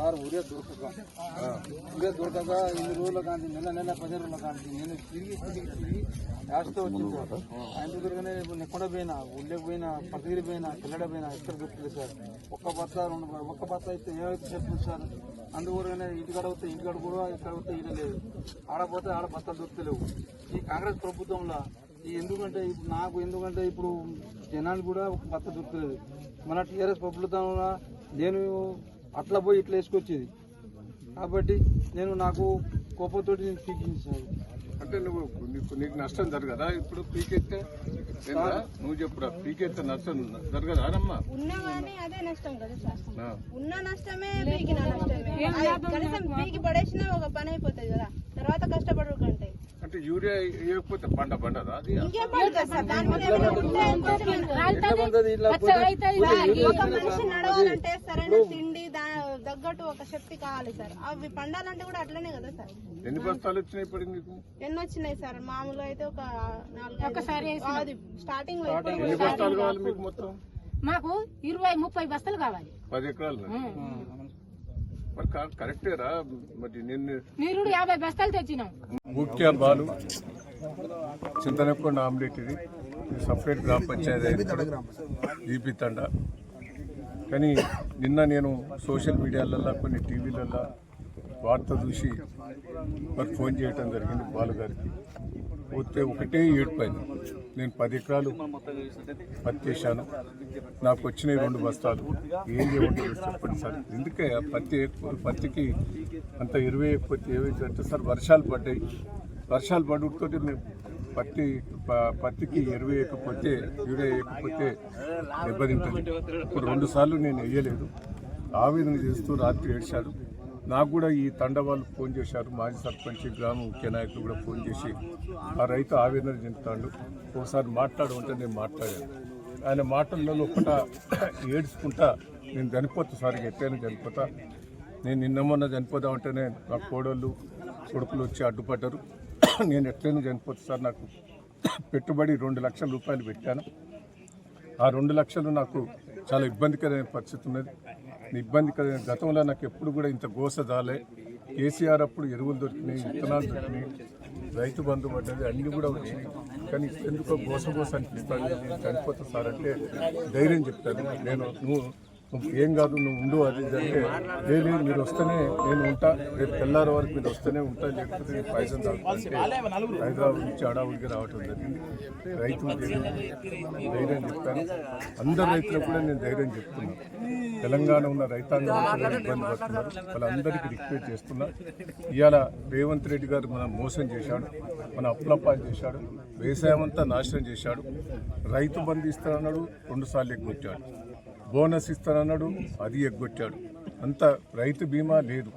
Sir ఊరే దొరకక ఊరే దొరకక ఇన్ని రోజుల కానీ నెల నెల పది రోజుల కానీ నేను తిరిగి తిరిగి తిరిగి లాస్ట్తో వచ్చింది సార్ ఆయన దగ్గరగానే నెక్కడ పోయినా ఊళ్ళోకి పోయినా పతిగిరి పోయినా పిల్లడ పోయినా ఎక్కడ దొరకలేదు సార్. ఒక్క బత్త రెండు ఒక్క బత్త అయితే ఏమైతే చెప్తుంది సార్. అందువల్లనే ఇంటికాడ వస్తే ఇంటికాడ కూడా ఇక్కడ వస్తే ఈడ లేదు. ఆడపోతే ఆడ బత్తాలు దొరుకుతలేవు. ఈ కాంగ్రెస్ ప్రభుత్వంలో ఈ ఎందుకంటే ఇప్పుడు నాకు ఎందుకంటే ఇప్పుడు జనానికి కూడా ఒక బత్త దొరుకుతలేదు. మన టీఆర్ఎస్ ప్రభుత్వంలో నేను అట్లా పోయి ఇట్లా వేసుకొచ్చేది. కాబట్టి నేను నాకు కోపంతో నేను పీకించాను అంటే నువ్వు నీకు నీకు నష్టం జరగదా ఇప్పుడు పీకెత్తే? నువ్వు చెప్పురా పీకెత్తే నష్టం జరగదా అమ్మా ఉన్నా కానీ అదే నష్టం కదా సార్. ఉన్న నష్టమే పీకిన నష్టమే. కనీసం పీకి పడేసినా ఒక పని అయిపోతుంది కదా. తర్వాత కష్టపడు కంటే అంటే యూరియా వేయకపోతే పంట పండదా? అది తగ్గట్టు ఒక శక్తి కావాలి సార్. అవి పండాలంటే కూడా అట్లనే కదా సార్. ఎన్ని బస్తాలు వచ్చినాయి ఇప్పుడు నీకు? ఎన్ని వచ్చినాయి సార్? మామూలుగా అయితే ఒక నాలుగు ఒకసారి స్టార్టింగ్లో ఎన్ని బస్తాలు కావాలి మీకు మొత్తం? మాకు ఇరవై ముప్పై బస్తలు కావాలి. పది ఎకరాలు. కరెక్టేరా మరి నిన్ను యాభై బస్తాలు తెచ్చినాం. ముఖ్య బాలు. చింతనకొండ ఆమ్లెట్ ఇది. సపరేట్ గ్రామ పంచాయతీ ఈపీ తండ. కానీ నిన్న నేను సోషల్ మీడియాలల్లో కొన్ని టీవీలల్లో వార్త చూసి మరి ఫోన్ చేయటం జరిగింది బాలు గారికి. పోతే ఒకటే ఏడుపోయింది నేను పది ఎకరాలు పత్తి వేసాను నాకు వచ్చినాయి రెండు బస్తాలు. ఏం చేయమంటారు చెప్పండి సార్. ఎందుకే ఆ పత్తి పత్తికి అంత ఇరవై వేయకపోతే ఏమైందంటే సార్ వర్షాలు పడ్డాయి. వర్షాలు పడుతుంటే మేము పత్తి పత్తికి ఎరువు వేయకపోతే యూరియా వేయకపోతే దెబ్బతింటుంది ఇప్పుడు రెండు సార్లు నేను వేయలేదు. ఆవేదన చేస్తూ రాత్రి ఏడ్చాడు నాకు కూడా ఈ తండ వాళ్ళు ఫోన్ చేశారు. మాజీ సర్పంచ్ గ్రామ ముఖ్య నాయకులు కూడా ఫోన్ చేసి ఆ రైతు ఆవేదన చెందుతాడు. ఒకసారి మాట్లాడమంటే నేను మాట్లాడాను. ఆయన మాటల్లో ఒకట ఏడ్చుకుంటా నేను చనిపోతా సార్ ఎట్టైనా చనిపోతా. నేను నిన్న మొన్న చనిపోదామంటేనే నా కోడళ్ళు కొడుకులు వచ్చి అడ్డుపడ్డారు. నేను ఎట్లయినా చనిపోతా సార్ నాకు పెట్టుబడి రెండు లక్షల రూపాయలు పెట్టాను. ఆ రెండు లక్షలు నాకు చాలా ఇబ్బందికరమైన పరిస్థితి ఉన్నది. ఇబ్బందికరమైన గతంలో నాకు ఎప్పుడు కూడా ఇంత గోస దాలే కేసీఆర్ అప్పుడు ఎరువులు దొరికినాయి విత్తనాలు దొరికినాయి రైతు బంధు పడ్డది అన్నీ కూడా వచ్చినాయి. కానీ ఎందుకో గోస గోస అనిపిస్తాను చనిపోతా సార్ అంటే ధైర్యం చెప్తాను. నేను నువ్వు ఏం కాదు నువ్వు ఉండు అది అంటే లేదు మీరు వస్తేనే నేను ఉంటా రేపు తెల్లారి వరకు మీరు వస్తేనే ఉంటా లేకపోతే నేను పైసలు తాగుతుంటే హైదరాబాద్ నుంచి అడావుడికి రావటం జరిగింది. రైతులు ధైర్యం చెప్తాను. అందరు రైతులకు కూడా నేను ధైర్యం చెప్తున్నాను తెలంగాణ ఉన్న రైతాంగం కూడా ఇబ్బంది పడుతున్నారు. వాళ్ళందరికీ రిక్వెస్ట్ చేస్తున్నా. ఇవాళ రేవంత్ రెడ్డి గారు మనం మోసం చేశాడు మన అప్పులప్పాలు చేశాడు వ్యవసాయం అంతా నాశనం చేశాడు. రైతు బంధు రెండుసార్లు ఎక్కువ వచ్చాడు బోనస్ ఇస్తానన్నాడు అది ఎగ్గొట్టాడు. అంత రైతు బీమా లేదు.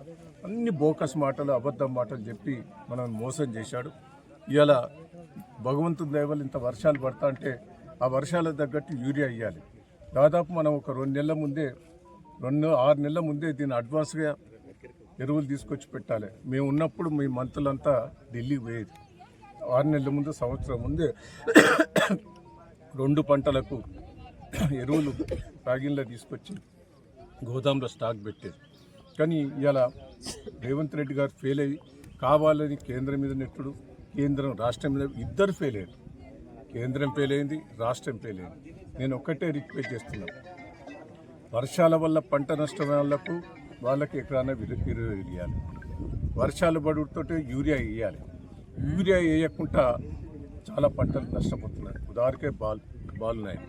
అన్ని బోకస్ మాటలు అబద్ధం మాటలు చెప్పి మనం మోసం చేశాడు. ఇలా భగవంతుని దయవల్ల ఇంత వర్షాలు పడతా అంటే ఆ వర్షాలకు తగ్గట్టు యూరియా ఇవ్వాలి దాదాపు మనం ఒక రెండు నెలల ముందే రెండు ఆరు నెలల ముందే దీన్ని అడ్వాన్స్గా ఎరువులు తీసుకొచ్చి పెట్టాలి. మేము ఉన్నప్పుడు మీ మంత్రులంతా ఢిల్లీకి పోయేది. ఆరు నెలల ముందు సంవత్సరం ముందే రెండు పంటలకు ఎరువులు ప్యాగింగ్లో తీసుకొచ్చి గోదాంలో స్టాక్ పెట్టేది కానీ ఇలా రేవంత్ రెడ్డి గారు ఫెయిల్ అయ్యి కావాలని కేంద్రం మీద నెట్టుడు కేంద్రం రాష్ట్రం మీద ఇద్దరు ఫెయిల్ అయ్యారు. కేంద్రం ఫెయిల్ అయింది రాష్ట్రం ఫెయిల్ అయింది. నేను ఒక్కటే రిక్వెస్ట్ చేస్తున్నాను వర్షాల వల్ల పంట నష్టం వాళ్ళకు వాళ్ళకి ఎక్కడైనా ఇరవై ఇవ్వాలి వర్షాలు పడుతుంటే యూరియా వేయాలి యూరియా వేయకుండా చాలా పంటలు నష్టపోతున్నాయి ఉదాహరణకే బాల్ బాలున్నాయి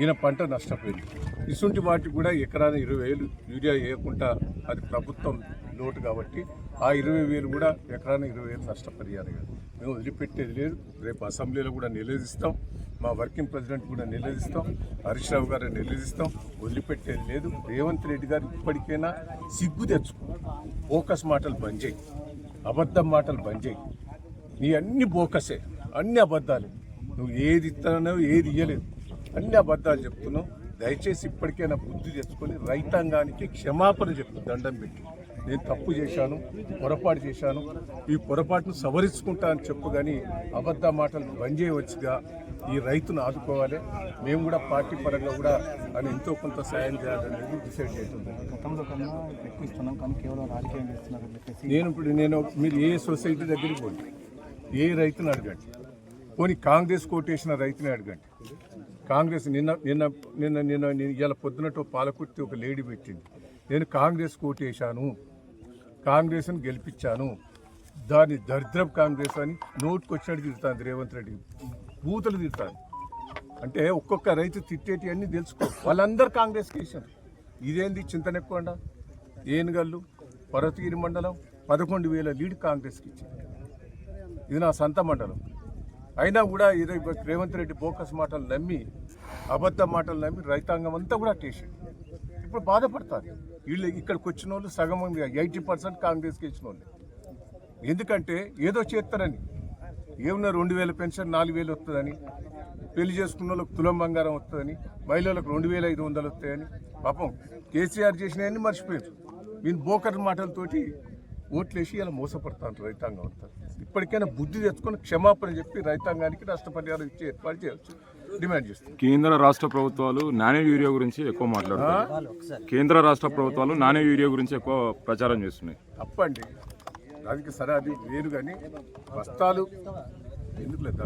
ఈయన పంట నష్టపోయింది. ఇసుంటి వాటికి కూడా ఎకరాన ఇరవై వేలు యూరియా వేయకుండా అది ప్రభుత్వం లోటు కాబట్టి ఆ ఇరవై వేలు కూడా ఎకరాన ఇరవై వేలు నష్టపరిహారం మేము వదిలిపెట్టేది లేదు. రేపు అసెంబ్లీలో కూడా నిలదీస్తాం. మా వర్కింగ్ ప్రెసిడెంట్ కూడా నిలదీస్తాం. హరీష్ రావు గారు నిలదీస్తాం. వదిలిపెట్టేది లేదు. రేవంత్ రెడ్డి గారు ఇప్పటికైనా సిగ్గు తెచ్చుకో ఫోకస్ మాటలు బంద్ చేయి. అబద్ధం మాటలు బంద్ చేయి. నీ అన్ని బోకసే. అన్ని అబద్ధాలు. నువ్వు ఏది ఇస్తున్నావు ఏది ఇయ్యలేదు. అన్ని అబద్ధాలు చెప్తున్నావు. దయచేసి ఇప్పటికైనా బుద్ధి తెచ్చుకొని రైతాంగానికి క్షమాపణ చెప్పు దండం పెట్టి. నేను తప్పు చేశాను పొరపాటు చేశాను. ఈ పొరపాటును సవరించుకుంటా అని చెప్పు కానీ అబద్ధ మాటలు బంద్ చేయవచ్చుగా ఈ రైతును ఆదుకోవాలి. మేము కూడా పార్టీ పరంగా కూడా అని ఎంతో కొంత సాయం చేయాలనేది డిసైడ్ చేస్తుంది నేను ఇప్పుడు నేను మీరు ఏ సొసైటీ దగ్గరికి పోండి ఏ రైతుని అడగండి. పోనీ కాంగ్రెస్ కోటేసిన రైతుని అడగండి. కాంగ్రెస్ నిన్న నిన్న నిన్న నిన్న నేను ఇలా పొద్దునట్టు పాలకుర్తి ఒక లేడీ పెట్టింది. నేను కాంగ్రెస్ కోటేశాను. కాంగ్రెస్ని గెలిపించాను. దాని దరిద్రం కాంగ్రెస్ అని నోటుకు వచ్చినట్టు తిరుగుతాను రేవంత్ రెడ్డి. బూతులు తిరుగుతాను అంటే ఒక్కొక్క రైతు తిట్టేటి అన్ని తెలుసుకో. వాళ్ళందరూ కాంగ్రెస్ కేసారు ఇదేంది చింతనెక్కొండ? ఏనుగల్లు? పర్వతగిరి మండలం? పదకొండు వేల లీడ్ కాంగ్రెస్కి ఇచ్చింది. ఇది నా సొంత మండలం. అయినా కూడా ఏదో రేవంత్ రెడ్డి బోకస్ మాటలు నమ్మి అబద్ధ మాటలు నమ్మి రైతాంగం అంతా కూడా టేసింది ఇప్పుడు బాధపడతారు. వీళ్ళు ఇక్కడికి వచ్చిన వాళ్ళు సగం ఎయిటీ పర్సెంట్ కాంగ్రెస్కి ఇచ్చిన వాళ్ళు ఎందుకంటే ఏదో చేస్తారని. ఏమన్నా రెండు వేల పెన్షన్ నాలుగు వేలు వస్తుందని పెళ్ళి చేసుకున్న వాళ్ళకి తులం బంగారం వస్తుందని మహిళలకు రెండు వేల ఐదు వందలు వస్తాయని. పాపం కేసీఆర్ చేసినవన్నీ మర్చిపోయారు. వీళ్ళు బోకర్ మాటలతోటి ఓట్లేసి ఇలా మోసపడతాను రైతాంగం అంతా. ఇప్పటికైనా బుద్ధి తెచ్చుకొని క్షమాపణ చెప్పి రైతాంగానికి నష్టపరిహారం ఇచ్చే ఏర్పాటు చేయవచ్చు డిమాండ్ చేస్తాం కేంద్ర రాష్ట్ర ప్రభుత్వాలు నాణ్య యూరియా గురించి ఎక్కువ మాట్లాడుతారు కేంద్ర రాష్ట్ర ప్రభుత్వాలు నాణ్య యూరియా గురించి ఎక్కువ ప్రచారం చేస్తున్నాయి. తప్పండి. దానికి సరే అది వేరు కానీ బస్తాలు ఎందుకు లేదు